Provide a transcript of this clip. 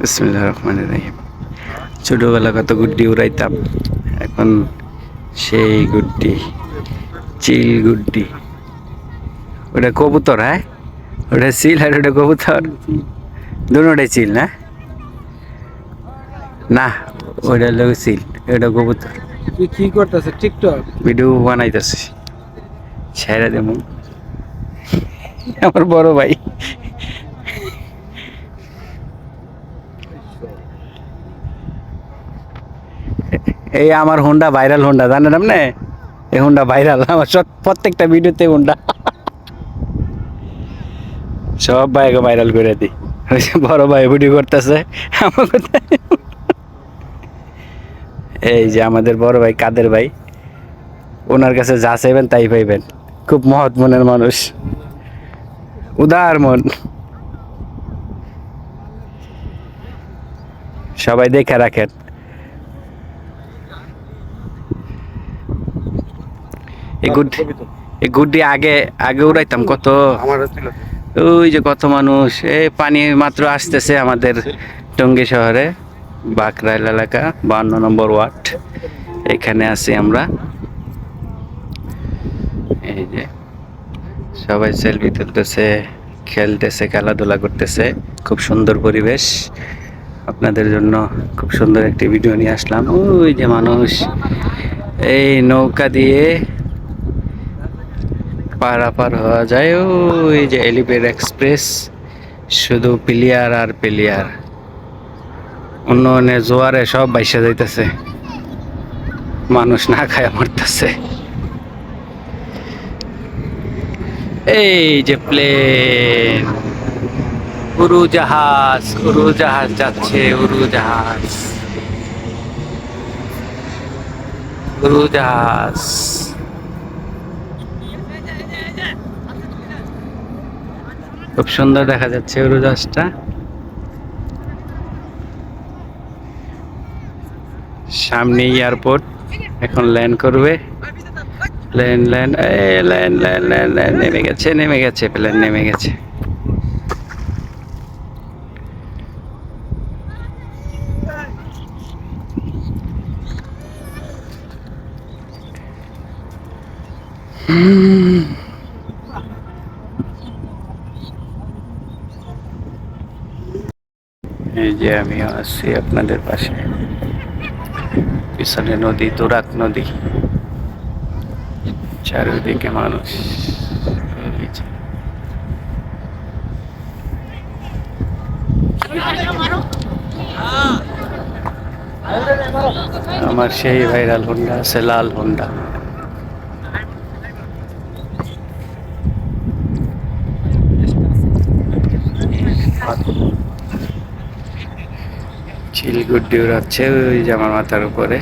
বিসমিল্লাহ রহমান রহিম। ছোটোবেলা কত গুড্ডি উড়াইতাম এখন সেই গুড্ডি চিল গুড্ডি। ওটা কবুতর হ্যাঁ? ওটা চিল আর ওটা কবুতর? দুটাই চিল না? না ওটা লোক চিল ওটা কবুতর। তুই কি করতেছে? টিকটক? ভিডিও বানাইতেছি। ছেড়ে দেবো। আমার বড় ভাই। এই আমার হোন্ডা ভাইরাল হোন্ডা জানেন আপনি? এই হোন্ডা ভাইরাল আমার সব প্রত্যেকটা ভিডিওতে হোন্ডা সব ভাইকে ভাইরাল করে দিই। বড় ভাই ভিডিও করতেছে। এই যে আমাদের বড় ভাই কাদের ভাই? ওনার কাছে যা চাইবেন তাই পাইবেন। খুব মহৎ মনের মানুষ। উদার মন। সবাই দেখে রাখেন। এই গুড এই গুড্ডি আগে আগে উড়াইতাম কত ওই যে কত মানুষ এই পানি মাত্র আসতেছে আমাদের টঙ্গী শহরে বাকরাইল এলাকা বান্ন নম্বর ওয়ার্ড। এখানে আছি আমরা। এই যে সবাই সেলফি তুলতেছে খেলতেছে খেলাধুলা করতেছে খুব সুন্দর পরিবেশ। আপনাদের জন্য খুব সুন্দর একটি ভিডিও নিয়ে আসলাম। ওই যে মানুষ, এই নৌকা দিয়ে পারাপার হওয়া যায়। ওই যে এলিভেট এক্সপ্রেস শুধু প্লেয়ার আর প্লেয়ার উন্নয়নে জোয়ারে সব বাইসা যাইতেছে। মানুষ না খায় মরতেছে। এই যে প্লেন উড়োজাহাজ উড়োজাহাজ যাচ্ছে উড়োজাহাজ উড়োজাহাজ খুব সুন্দর দেখা যাচ্ছে উড়োজাহাজটা সামনে এয়ারপোর্ট, এখন ল্যান্ড করবে। Land land land land land, নেমে গেছে নেমে গেছে, প্লেন নেমে গেছে। এই যে আমিও আছি আপনাদের পাশে। পিছনে নদী তুরাক নদী। চারিদিকে মানুষ। আমার সেই ভাইরাল হোন্ডা আছে, লাল হোন্ডা। চিলগুড্ডি উড়াচ্ছে ওই যে আমার মাথার উপরে।